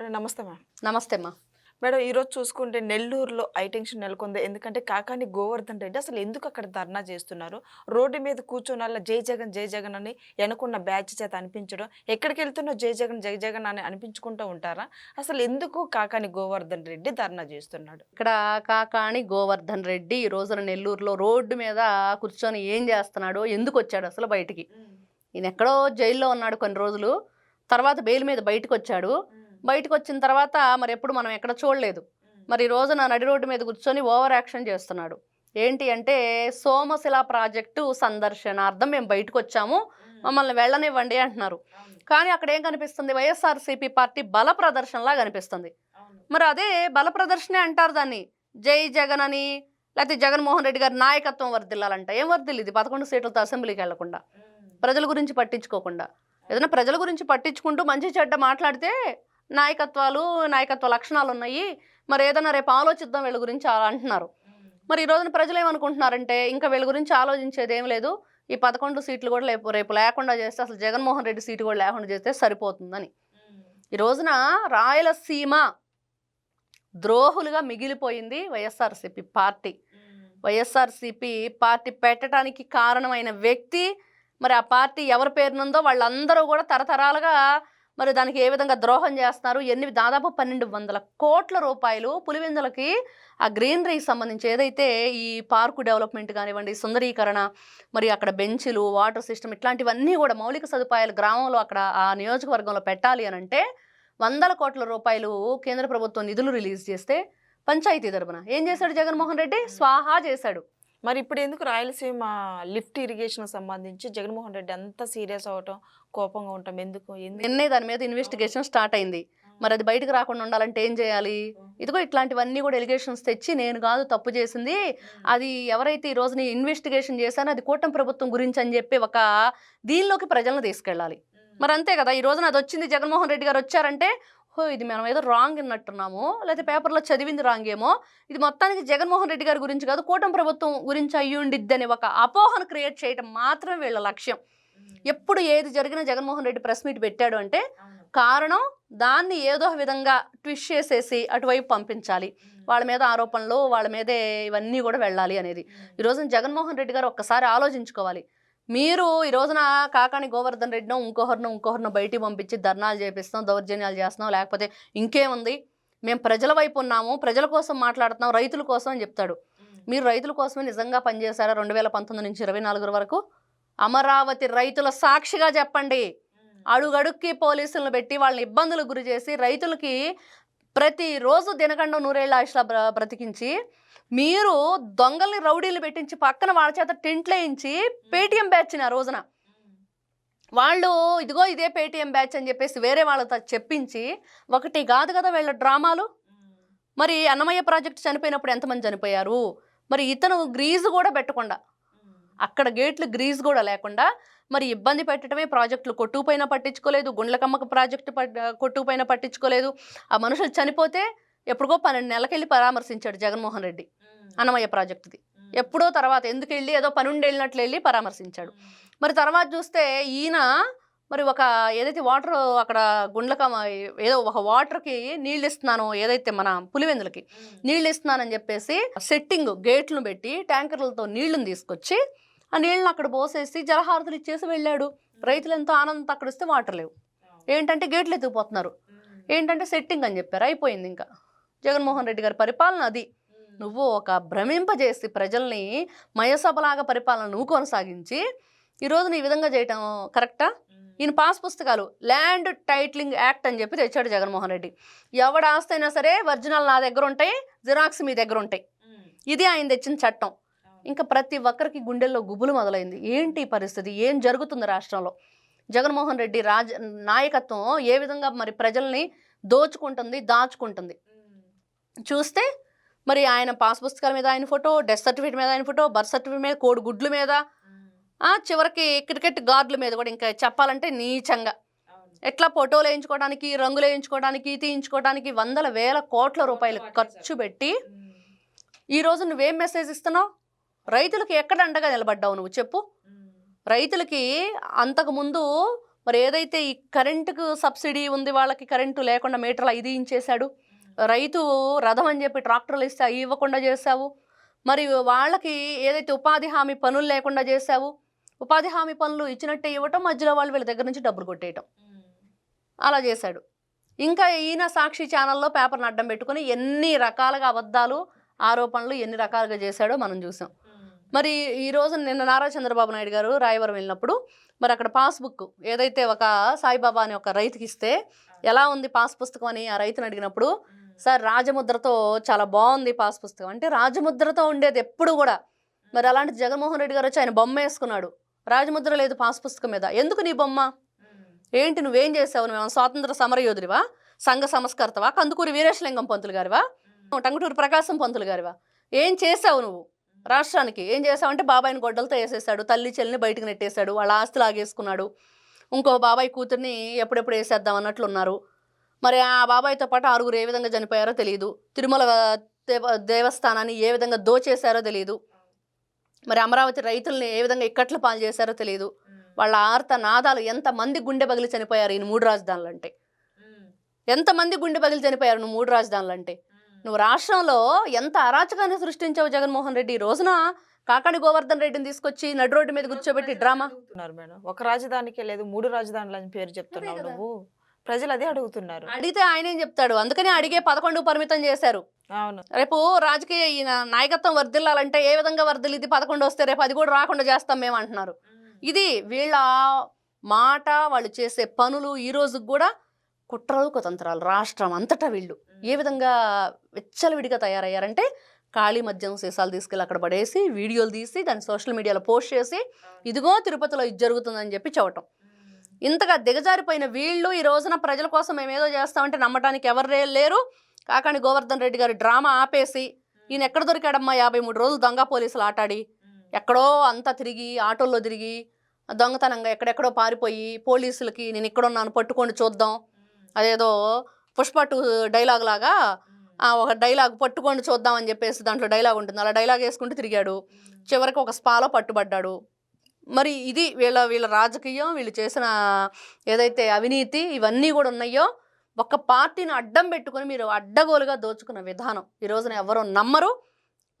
నమస్తే మ్యామ్. నమస్తే అమ్మా. మేడం ఈరోజు చూసుకుంటే నెల్లూరులో ఐ టెన్షన్ నెలకొంది. ఎందుకంటే కాకాని గోవర్ధన్ రెడ్డి అసలు ఎందుకు అక్కడ ధర్నా చేస్తున్నారు? రోడ్డు మీద కూర్చొని అలా జై జగన్ జై జగన్ అని వెనుకున్న బ్యాచ్ చేత అనిపించడం ఎక్కడికి వెళ్తున్నా జై జగన్ జై జగన్ అని అనిపించుకుంటూ ఉంటారా? అసలు ఎందుకు కాకాని గోవర్ధన్ రెడ్డి ధర్నా చేస్తున్నాడు? ఇక్కడ కాకాణి గోవర్ధన్ రెడ్డి ఈ రోజున నెల్లూరులో రోడ్డు మీద కూర్చొని ఏం చేస్తున్నాడో ఎందుకు వచ్చాడు అసలు బయటికి? ఈయన ఎక్కడో జైల్లో ఉన్నాడు కొన్ని రోజులు. తర్వాత బెయిల్ మీద బయటకు వచ్చాడు బయటకు వచ్చిన తర్వాత మరి ఎప్పుడు మనం ఎక్కడ చూడలేదు. మరి ఈ రోజున నడి రోడ్డు మీద కూర్చొని ఓవర్ యాక్షన్ చేస్తున్నాడు. ఏంటి అంటే సోమశిల ప్రాజెక్టు సందర్శనార్థం మేము బయటకు వచ్చాము మమ్మల్ని వెళ్ళనివ్వండి అంటున్నారు. కానీ అక్కడ ఏం కనిపిస్తుంది? వైఎస్ఆర్సీపీ పార్టీ బల ప్రదర్శనలా కనిపిస్తుంది. మరి అదే బల ప్రదర్శనే అంటారు దాన్ని. జై జగన్ అని లేకపోతే జగన్మోహన్ రెడ్డి గారి నాయకత్వం వర్దిల్లాలంట ఏం వర్దిల్లు ఇది? పదకొండు సీట్లతో అసెంబ్లీకి వెళ్ళకుండా. ప్రజల గురించి పట్టించుకోకుండా. ఏదైనా ప్రజల గురించి పట్టించుకుంటూ మంచి చెడ్డ మాట్లాడితే నాయకత్వాలు నాయకత్వ లక్షణాలు ఉన్నాయి మరి ఏదైనా రేపు ఆలోచిద్దాం వీళ్ళ గురించి అలా అంటున్నారు. మరి ఈ రోజున ప్రజలు ఏమనుకుంటున్నారంటే ఇంకా వీళ్ళ గురించి ఆలోచించేది ఏం లేదు. ఈ పదకొండు సీట్లు కూడా రేపు రేపు లేకుండా చేస్తే అసలు జగన్మోహన్ రెడ్డి సీటు కూడా లేకుండా చేస్తే సరిపోతుందని. ఈ రోజున రాయలసీమ ద్రోహులుగా మిగిలిపోయింది వైఎస్ఆర్సీపీ పార్టీ. వైఎస్ఆర్సీపీ పార్టీ పెట్టడానికి కారణమైన వ్యక్తి మరి ఆ పార్టీ ఎవరి పేరునుందో వాళ్ళందరూ కూడా తరతరాలుగా మరి దానికి ఏ విధంగా ద్రోహం చేస్తున్నారు? ఎన్ని దాదాపు పన్నెండు వందల కోట్ల రూపాయలు పులివెందులకి ఆ గ్రీనరీకి సంబంధించి ఏదైతే ఈ పార్కు డెవలప్మెంట్ కానివ్వండి సుందరీకరణ మరి అక్కడ బెంచ్లు వాటర్ సిస్టమ్ ఇట్లాంటివన్నీ కూడా మౌలిక సదుపాయాలు గ్రామంలో అక్కడ ఆ నియోజకవర్గంలో పెట్టాలి అని అంటే వందల కోట్ల రూపాయలు కేంద్ర ప్రభుత్వం నిధులు రిలీజ్ చేస్తే పంచాయతీ తరపున. ఏం చేశాడు జగన్మోహన్ రెడ్డి? స్వాహా చేశాడు. మరి ఇప్పుడు ఎందుకు రాయలసీమ లిఫ్ట్ ఇరిగేషన్ సంబంధించి జగన్మోహన్ రెడ్డి అంత సీరియస్ అవటం కోపంగా ఉండటం ఎందుకు? నిన్నే దాని మీద ఇన్వెస్టిగేషన్ స్టార్ట్ అయింది. మరి అది బయటకు రాకుండా ఉండాలంటే ఏం చేయాలి? ఇదిగో ఇట్లాంటివన్నీ కూడా ఎలిగేషన్స్ తెచ్చి నేను కాదు తప్పు చేసింది. అది ఎవరైతే ఈ రోజుని ఇన్వెస్టిగేషన్ చేశానో అది కూటమి ప్రభుత్వం గురించి అని చెప్పి ఒక దీనిలోకి ప్రజలను తీసుకెళ్ళాలి. మరి అంతే కదా ఈ రోజున అది వచ్చింది జగన్మోహన్ రెడ్డి గారు వచ్చారంటే హో ఇది మనం ఏదో రాంగ్ విన్నట్టున్నాము లేకపోతే పేపర్లో చదివింది రాంగ్ ఏమో. ఇది మొత్తానికి జగన్మోహన్ రెడ్డి గారి గురించి కాదు కూటమి ప్రభుత్వం గురించి అయ్యి ఉండిద్ది అని ఒక అపోహను క్రియేట్ చేయడం మాత్రమే వీళ్ళ లక్ష్యం. ఎప్పుడు ఏది జరిగినా జగన్మోహన్ రెడ్డి ప్రెస్ మీట్ పెట్టాడు అంటే కారణం దాన్ని ఏదో విధంగా ట్విస్ట్ చేసేసి అటువైపు పంపించాలి. వాళ్ళ మీద ఆరోపణలు వాళ్ళ మీదే ఇవన్నీ కూడా వెళ్ళాలి అనేది. ఈ రోజున జగన్మోహన్ రెడ్డి గారు ఒక్కసారి ఆలోచించుకోవాలి. మీరు ఈ రోజున కాకాని గోవర్ధన్ రెడ్డినో ఇంకొకరినో ఇంకొకరినో బయటికి పంపించి ధర్నాలు చేపిస్తాం దౌర్జన్యాలు చేస్తున్నాం లేకపోతే ఇంకేముంది? మేము ప్రజల వైపు ఉన్నాము ప్రజల కోసం మాట్లాడుతున్నాం రైతుల కోసం అని చెప్తాడు. మీరు రైతుల కోసమే నిజంగా పనిచేశారా? రెండు వేల పంతొమ్మిది నుంచి ఇరవై నాలుగు వరకు? అమరావతి రైతుల సాక్షిగా చెప్పండి. అడుగడుక్కి పోలీసులను పెట్టి వాళ్ళని ఇబ్బందులకు గురి చేసి రైతులకి ప్రతిరోజు దినగండం నూరేళ్ళ బ్ర బ్రతికించి మీరు దొంగల్ని రౌడీలు పెట్టించి పక్కన వాళ్ళ చేత టెంట్లు వేయించి పేటీఎం బ్యాచ్ని ఆ రోజున. వాళ్ళు ఇదిగో ఇదే పేటీఎం బ్యాచ్ అని చెప్పేసి వేరే వాళ్ళతో చెప్పించి ఒకటి కాదు కదా వీళ్ళ డ్రామాలు? మరి అన్నమయ్య ప్రాజెక్ట్ చనిపోయినప్పుడు ఎంతమంది చనిపోయారు? మరి ఇతను గ్రీజు కూడా పెట్టకుండా. అక్కడ గేట్లు గ్రీజ్ కూడా లేకుండా మరి ఇబ్బంది పెట్టడమే ప్రాజెక్టులు. కొట్టుకుపోయినా పట్టించుకోలేదు గుండ్లకమ్మక ప్రాజెక్టు కొట్టుకుపోయినా పట్టించుకోలేదు. ఆ మనుషులు చనిపోతే ఎప్పుడుకో పన్నెండు నెలలకెళ్ళి పరామర్శించాడు జగన్మోహన్ రెడ్డి. అన్నమయ్య ప్రాజెక్టుది. ఎప్పుడో తర్వాత ఎందుకు వెళ్ళి ఏదో పనుండి వెళ్ళినట్లు వెళ్ళి పరామర్శించాడు మరి తర్వాత చూస్తే ఈయన మరి ఒక ఏదైతే వాటర్ అక్కడ గుండ్లకమ్మ ఏదో ఒక వాటర్కి నీళ్ళు ఇస్తున్నాను ఏదైతే మన పులివెందులకి నీళ్ళు ఇస్తున్నానని చెప్పేసి సెట్టింగ్ గేట్లను పెట్టి ట్యాంకర్లతో నీళ్ళను తీసుకొచ్చి ఆ నీళ్ళని అక్కడ పోసేసి జలహారతులు ఇచ్చేసి వెళ్ళాడు. రైతులు ఎంతో ఆనందంతో అక్కడ వస్తే వాటర్ లేవు. ఏంటంటే గేట్లు ఎత్తుకుపోతున్నారు. ఏంటంటే సెట్టింగ్ అని చెప్పారు. అయిపోయింది ఇంకా. జగన్మోహన్ రెడ్డి గారి పరిపాలన అది. నువ్వు ఒక భ్రమింపజేసి ప్రజల్ని మయసభలాగా పరిపాలన నువ్వు కొనసాగించి ఈరోజు నీ విధంగా చేయటం కరెక్టా? ఈయన పాస్ పుస్తకాలు ల్యాండ్ టైటిలింగ్ యాక్ట్ అని చెప్పి తెచ్చాడు జగన్మోహన్ రెడ్డి. ఎవడ ఆస్తి అయినా సరే ఒరిజినల్ నా దగ్గర ఉంటాయి జిరాక్స్ మీ దగ్గర ఉంటాయి. ఇది ఆయన తెచ్చిన చట్టం. ఇంకా ప్రతి ఒక్కరికి గుండెల్లో గుబులు మొదలైంది. ఏంటి ఈ పరిస్థితి? ఏం జరుగుతుంది రాష్ట్రంలో? జగన్మోహన్ రెడ్డి రాజ నాయకత్వం ఏ విధంగా మరి ప్రజల్ని దోచుకుంటుంది దాచుకుంటుంది? చూస్తే మరి ఆయన పాస్ పుస్తకాల మీద ఆయన ఫోటో డెత్ సర్టిఫికేట్ మీద ఆయన ఫోటో బర్త్ సర్టిఫికేట్ మీద కోడి గుడ్ల మీద. చివరికి క్రికెట్ గార్డుల మీద కూడా ఇంకా చెప్పాలంటే నీచంగా. ఎట్లా ఫోటోలు వేయించుకోవడానికి రంగులు వేయించుకోవడానికి తీయించుకోవడానికి వందల వేల కోట్ల రూపాయలు ఖర్చు పెట్టి ఈ రోజు నువ్వేం మెసేజ్ ఇస్తున్నావు? రైతులకు ఎక్కడ అండగా నిలబడ్డావు నువ్వు చెప్పు? రైతులకి అంతకుముందు మరి ఏదైతే ఈ కరెంటుకు సబ్సిడీ ఉంది వాళ్ళకి కరెంటు లేకుండా మీటర్లు ఐదు ఇచ్చేశాడు రైతు రథం అని చెప్పి ట్రాక్టర్లు ఇస్తే ఇవ్వకుండా చేశావు మరి వాళ్ళకి ఏదైతే ఉపాధి హామీ పనులు లేకుండా చేశావు ఉపాధి హామీ పనులు ఇచ్చినట్టే ఇవ్వటం మధ్యలో వాళ్ళు వీళ్ళ దగ్గర నుంచి డబ్బులు కొట్టేయటం. అలా చేశాడు. ఇంకా ఈయన సాక్షి ఛానల్లో పేపర్ని అడ్డం పెట్టుకొని ఎన్ని రకాలుగా అబద్ధాలు ఆరోపణలు ఎన్ని రకాలుగా చేశాడో మనం చూసాం. మరి ఈ రోజు నిన్న నారా చంద్రబాబు నాయుడు గారు రాయవరం వెళ్ళినప్పుడు మరి అక్కడ పాస్బుక్ ఏదైతే ఒక సాయిబాబా అని ఒక రైతుకి ఇస్తే ఎలా ఉంది పాస్ పుస్తకం అని ఆ రైతుని అడిగినప్పుడు సార్ రాజముద్రతో చాలా బాగుంది పాస్ పుస్తకం. అంటే రాజముద్రతో ఉండేది ఎప్పుడు కూడా. మరి అలాంటి జగన్మోహన్ రెడ్డి గారు వచ్చి ఆయన బొమ్మ వేసుకున్నాడు. రాజముద్ర లేదు పాస్ పుస్తకం మీద. ఎందుకు నీ బొమ్మ? ఏంటి నువ్వేం చేసావు? నువ్వు స్వాతంత్ర సమరయోధుడివా? సంఘ సంస్కర్తవా? కందుకూరి వీరేశలింగం పంతులు గారివా? టంగుటూరు ప్రకాశం పంతులు గారివా? ఏం చేసావు నువ్వు? రాష్ట్రానికి ఏం చేసావంటే బాబాయిని గొడ్డలతో వేసేసాడు. తల్లి చెల్లిని బయటకు నెట్టేశాడు. వాళ్ళ ఆస్తి లాగేసుకున్నాడు. ఇంకో బాబాయ్ కూతుర్ని ఎప్పుడెప్పుడు వేసేద్దాం అన్నట్లు ఉన్నారు. మరి ఆ బాబాయ్తో పాటు ఆరుగురు ఏ విధంగా చనిపోయారో తెలియదు తిరుమల దేవ దేవస్థానాన్ని ఏ విధంగా దోచేశారో తెలియదు మరి అమరావతి రైతుల్ని ఏ విధంగా ఇక్కట్ల పాలు చేశారో తెలియదు వాళ్ళ ఆర్త నాదాలు ఎంతమంది గుండె పగిలి చనిపోయారు ఈ మూడు రాజధానులు అంటే ఎంతమంది గుండె పగిలి చనిపోయారు నువ్వు మూడు రాజధానులు అంటే నువ్వు రాష్ట్రంలో ఎంత అరాచకాన్ని సృష్టించావు జగన్మోహన్ రెడ్డి? ఈ రోజున కాకాని గోవర్ధన్ రెడ్డిని తీసుకొచ్చి నడు రోడ్డు మీద కూర్చోబెట్టి డ్రామా? మేడం. ఒక రాజధానికే లేదు మూడు రాజధానులు అని పేరు చెప్తున్నావు. నువ్వు. ప్రజలు అదే అడుగుతున్నారు. అడిగితే ఆయన ఏం చెప్తాడు? అందుకని అడిగే పదకొండు పరిమితం చేశారు. అవును. రేపు రాజకీయ ఈయన నాయకత్వం వర్ధిల్లాలంటే ఏ విధంగా వర్ధిల్లిది పదకొండు వస్తే రేపు అది కూడా రాకుండా చేస్తాం మేము అంటున్నారు. ఇది వీళ్ళ మాట వాళ్ళు చేసే పనులు ఈ రోజుకి కూడా కుట్రలు కుతంత్రాలు. రాష్ట్రం అంతటా వీళ్ళు. ఏ విధంగా విచ్చలవిడిగా తయారయ్యారంటే ఖాళీ మద్యం సీసాలు తీసుకెళ్ళి అక్కడ పడేసి వీడియోలు తీసి దాన్ని సోషల్ మీడియాలో పోస్ట్ చేసి ఇదిగో తిరుపతిలో ఇది జరుగుతుందని చెప్పి చెప్పటం. ఇంతగా దిగజారిపోయిన వీళ్ళు ఈ రోజున ప్రజల కోసం మేము ఏదో చేస్తామంటే నమ్మటానికి ఎవరు లేరు. కాకాని గోవర్ధన్ రెడ్డి గారి డ్రామా ఆపేసి ఈయన ఎక్కడ దొరికాడమ్మా యాభై మూడు రోజులు దొంగ పోలీసులు ఆటాడి. ఎక్కడో అంతా తిరిగి ఆటోల్లో తిరిగి దొంగతనంగా ఎక్కడెక్కడో పారిపోయి పోలీసులకి నేను ఇక్కడున్నాను పట్టుకొని చూద్దాం. అదేదో పుష్ప టూ డైలాగ్ లాగా ఒక డైలాగ్ పట్టుకొని చూద్దాం అని చెప్పేసి దాంట్లో డైలాగ్ ఉంటుంది. అలా డైలాగ్ వేసుకుంటూ తిరిగాడు. చివరికి ఒక స్పాలో పట్టుబడ్డాడు. మరి ఇది వీళ్ళ వీళ్ళ రాజకీయం వీళ్ళు చేసిన ఏదైతే అవినీతి ఇవన్నీ కూడా ఉన్నాయో ఒక పార్టీని అడ్డం పెట్టుకొని మీరు అడ్డగోలుగా దోచుకున్న విధానం ఈ రోజున ఎవరో నమ్మరు.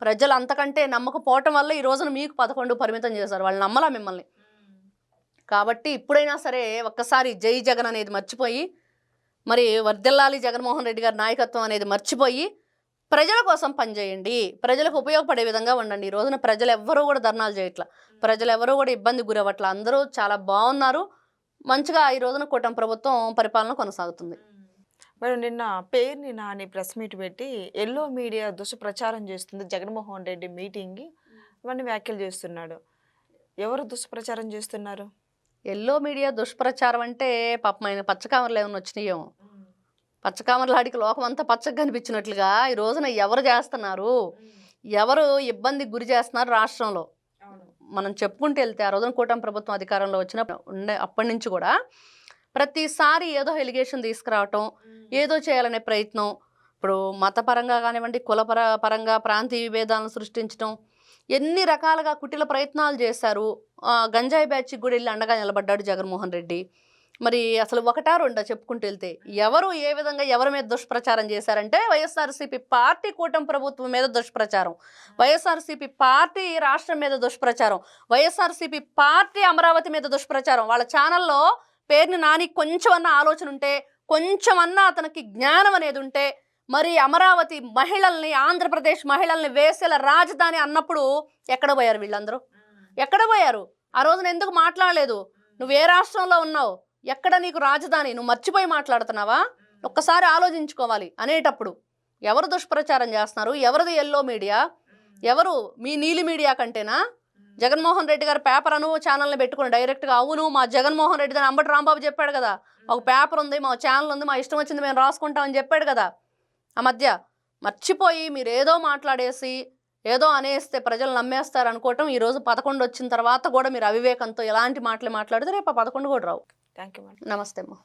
ప్రజలు అంతకంటే నమ్మకపోవటం వల్ల ఈ రోజున మీకు పదకొండు పరిమితం చేశారు. వాళ్ళు నమ్మలా మిమ్మల్ని. కాబట్టి ఇప్పుడైనా సరే ఒక్కసారి జై జగన్ అనేది మర్చిపోయి మరి వర్దిల్లాలి జగన్మోహన్ రెడ్డి గారి నాయకత్వం అనేది మర్చిపోయి ప్రజల కోసం పనిచేయండి ప్రజలకు ఉపయోగపడే విధంగా ఉండండి. ఈ రోజున ప్రజలు ఎవ్వరూ కూడా ధర్నాలు చేయట్లా. ప్రజలు ఎవరూ కూడా ఇబ్బంది గురవ్వట్ల. అందరూ చాలా బాగున్నారు మంచిగా ఈ రోజున కూటమి ప్రభుత్వం పరిపాలన కొనసాగుతుంది. మేడం నిన్న పేరుని నాని ప్రెస్ మీట్ పెట్టి ఎల్లో మీడియా దుష్ప్రచారం చేస్తుంది. జగన్మోహన్ రెడ్డి మీటింగ్ ఇవన్నీ వ్యాఖ్యలు చేస్తున్నాడు. ఎవరు దుష్ప్రచారం చేస్తున్నారు? ఎల్లో మీడియా దుష్ప్రచారం అంటే పాపం ఆయన పచ్చకామర్లు ఏమైనా వచ్చినాయో పచ్చకామర్లాడికి లోకం అంతా పచ్చగా కనిపించినట్లుగా ఈ రోజున ఎవరు చేస్తున్నారు? ఎవరు ఇబ్బందికి గురి చేస్తున్నారు రాష్ట్రంలో? మనం చెప్పుకుంటూ వెళ్తే ఆ రోజున కూటమి ప్రభుత్వం అధికారంలో వచ్చిన ఉండే అప్పటి నుంచి కూడా ప్రతిసారి ఏదో ఎలిగేషన్ తీసుకురావటం ఏదో చేయాలనే ప్రయత్నం. ఇప్పుడు మతపరంగా కానివ్వండి కులపర పరంగా ప్రాంతీయ విభేదాలను సృష్టించడం ఎన్ని రకాలుగా కుటిల ప్రయత్నాలు చేశారు. గంజాయి బ్యాచ్కి కూడా వెళ్ళి అండగా నిలబడ్డాడు జగన్మోహన్ రెడ్డి. మరి అసలు ఒకటా రెండా చెప్పుకుంటూ వెళ్తే? ఎవరు ఏ విధంగా ఎవరి మీద దుష్ప్రచారం చేశారంటే వైఎస్ఆర్సీపీ పార్టీ కూటమి ప్రభుత్వం మీద దుష్ప్రచారం. వైఎస్ఆర్సీపీ పార్టీ రాష్ట్రం మీద దుష్ప్రచారం. వైఎస్ఆర్సీపీ పార్టీ అమరావతి మీద దుష్ప్రచారం. వాళ్ళ ఛానల్లో పేరుని నాని కొంచెం అన్న ఆలోచన ఉంటే కొంచెం అన్న అతనికి జ్ఞానం అనేది ఉంటే మరి అమరావతి మహిళల్ని ఆంధ్రప్రదేశ్ మహిళల్ని వేసేల రాజధాని అన్నప్పుడు ఎక్కడ పోయారు వీళ్ళందరూ? ఎక్కడ పోయారు? ఆ రోజున ఎందుకు మాట్లాడలేదు? నువ్వు ఏ రాష్ట్రంలో ఉన్నావు? ఎక్కడ నీకు రాజధాని? నువ్వు మర్చిపోయి మాట్లాడుతున్నావా? ఒక్కసారి ఆలోచించుకోవాలి అనేటప్పుడు. ఎవరు దుష్ప్రచారం చేస్తున్నారు? ఎవరిది ఎల్లో మీడియా ఎవరు మీ నీలి మీడియా కంటేనా? జగన్మోహన్ రెడ్డి గారు పేపర్ అను ఛానల్ని పెట్టుకుని డైరెక్ట్గా అవును మా జగన్మోహన్ రెడ్డి దాని అంబటి రాంబాబు చెప్పాడు కదా. ఒక పేపర్ ఉంది మా ఛానల్ ఉంది మా ఇష్టం వచ్చింది మేము రాసుకుంటామని చెప్పాడు కదా. ఆ మధ్య మర్చిపోయి మీరు ఏదో మాట్లాడేసి ఏదో అనేస్తే ప్రజలు నమ్మేస్తారు అనుకోవటం ఈ రోజు పదకొండు వచ్చిన తర్వాత కూడా మీరు అవివేకంతో ఎలాంటి మాటలు మాట్లాడితే రేపు ఆ పదకొండు కూడా రావు. Thank you madam. నమస్తే అమ్మా.